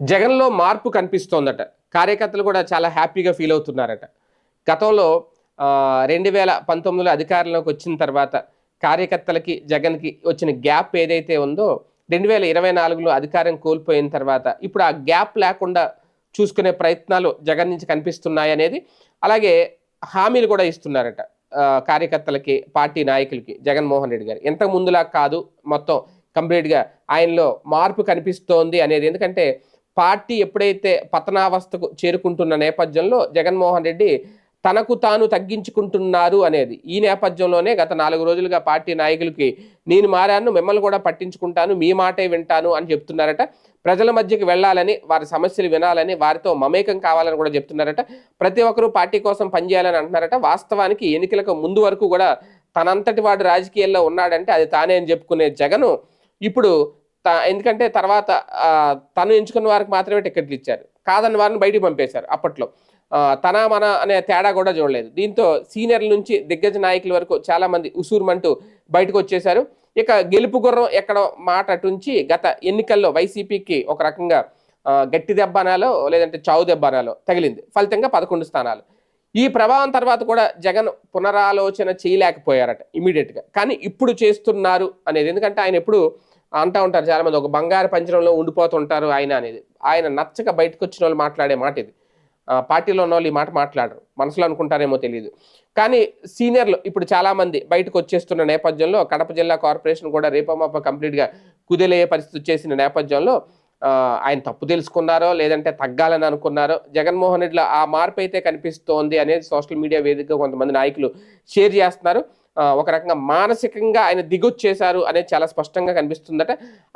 జగన్లో మార్పు కనిపిస్తోందట. కార్యకర్తలు కూడా చాలా హ్యాపీగా ఫీల్ అవుతున్నారట. గతంలో రెండు వేల పంతొమ్మిదిలో అధికారంలోకి వచ్చిన తర్వాత కార్యకర్తలకి జగన్కి వచ్చిన గ్యాప్ ఏదైతే ఉందో రెండు వేల ఇరవై నాలుగులో అధికారం కోల్పోయిన తర్వాత ఇప్పుడు ఆ గ్యాప్ లేకుండా చూసుకునే ప్రయత్నాలు జగన్ నుంచి కనిపిస్తున్నాయి అనేది అలాగే హామీలు కూడా ఇస్తున్నారట కార్యకర్తలకి పార్టీ నాయకులకి జగన్మోహన్ రెడ్డి గారు. ఎంత ముందులా కాదు మొత్తం కంప్లీట్గా ఆయనలో మార్పు కనిపిస్తోంది అనేది. ఎందుకంటే పార్టీ ఎప్పుడైతే పతనావస్థకు చేరుకుంటున్న నేపథ్యంలో జగన్మోహన్ రెడ్డి తనకు తాను తగ్గించుకుంటున్నారు అనేది ఈ నేపథ్యంలోనే గత నాలుగు రోజులుగా పార్టీ నాయకులకి నేను మారాను మిమ్మల్ని కూడా పట్టించుకుంటాను మీ మాటే వింటాను అని చెప్తున్నారట. ప్రజల మధ్యకి వెళ్ళాలని వారి సమస్యలు వినాలని వారితో మమేకం కావాలని కూడా చెప్తున్నారట. ప్రతి ఒక్కరూ పార్టీ కోసం పనిచేయాలని అంటున్నారట. వాస్తవానికి ఎన్నికలకు ముందు వరకు కూడా తనంతటి వాడు రాజకీయాల్లో ఉన్నాడంటే అది తానే అని చెప్పుకునే జగను ఇప్పుడు ఎందుకంటే తర్వాత తను ఎంచుకున్న వారికి మాత్రమే టికెట్లు ఇచ్చారు. కాదని వారిని బయటికి పంపేశారు అప్పట్లో. తన మన అనే తేడా కూడా చూడలేదు. దీంతో సీనియర్ల నుంచి దిగ్గజ నాయకుల వరకు చాలామంది ఉసూరుమంటూ బయటకు వచ్చేశారు. ఇక గెలుపు గుర్రం ఎక్కడ మాట అటుంచి గత ఎన్నికల్లో వైసీపీకి ఒక రకంగా గట్టి దెబ్బ అనాలో లేదంటే చావు దెబ్బ అనాలో తగిలింది. ఫలితంగా పదకొండు స్థానాలు. ఈ ప్రభావం తర్వాత కూడా జగన్ పునరాలోచన చేయలేకపోయారట ఇమీడియట్గా. కానీ ఇప్పుడు చేస్తున్నారు అనేది. ఎందుకంటే ఆయన ఎప్పుడు అంటూ ఉంటారు చాలామంది ఒక బంగారు పంచడంలో ఉండిపోతుంటారు ఆయన అనేది. ఆయన నచ్చక బయటకు వచ్చిన వాళ్ళు మాట్లాడే మాట ఇది. పార్టీలో ఉన్న వాళ్ళు ఈ మాట మాట్లాడరు. మనసులో అనుకుంటారేమో తెలియదు కానీ సీనియర్లు ఇప్పుడు చాలామంది బయటకు వచ్చేస్తున్న నేపథ్యంలో కడప జిల్లా కార్పొరేషన్ కూడా రేపమాప కంప్లీట్గా కుదిలే పరిస్థితి వచ్చేసిన నేపథ్యంలో ఆయన తప్పు తెలుసుకున్నారో లేదంటే తగ్గాలని అనుకున్నారో జగన్మోహన్ రెడ్డిలో ఆ మార్పు అయితే కనిపిస్తోంది అనేది సోషల్ మీడియా వేదికగా కొంతమంది నాయకులు షేర్ చేస్తున్నారు. ఒక రకంగా మానసికంగా ఆయన దిగొచ్చేశారు అనేది చాలా స్పష్టంగా కనిపిస్తుందట.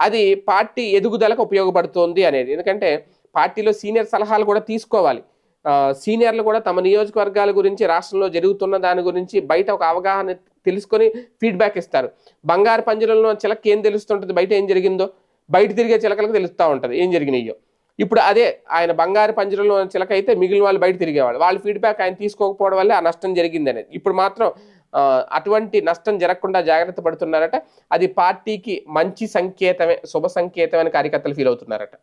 అది పార్టీ ఎదుగుదలకు ఉపయోగపడుతోంది అనేది. ఎందుకంటే పార్టీలో సీనియర్ సలహాలు కూడా తీసుకోవాలి. సీనియర్లు కూడా తమ నియోజకవర్గాల గురించి రాష్ట్రంలో జరుగుతున్న దాని గురించి బయట ఒక అవగాహన తెలుసుకొని ఫీడ్బ్యాక్ ఇస్తారు. బంగారు పంజరంలో చిలకేం తెలుస్తుంటుంది? బయట ఏం జరిగిందో? బయట తిరిగే చిలకలకు తెలుస్తూ ఉంటుంది. ఏం జరిగినాయో. ఇప్పుడు అదే ఆయన బంగారు పంజరంలో ఉన్న చిలక అయితే మిగిలిన వాళ్ళు బయట తిరిగేవాళ్ళు. వాళ్ళ ఫీడ్బ్యాక్ ఆయన తీసుకోకపోవడం వల్ల ఆ నష్టం జరిగింది అనేది. ఇప్పుడు మాత్రం అటువంటి నష్టం జరగకుండా జాగ్రత్త పడుతున్నారట. అది పార్టీకి మంచి సంకేతమే శుభ సంకేతమైన కార్యకర్తలు ఫీల్ అవుతున్నారట.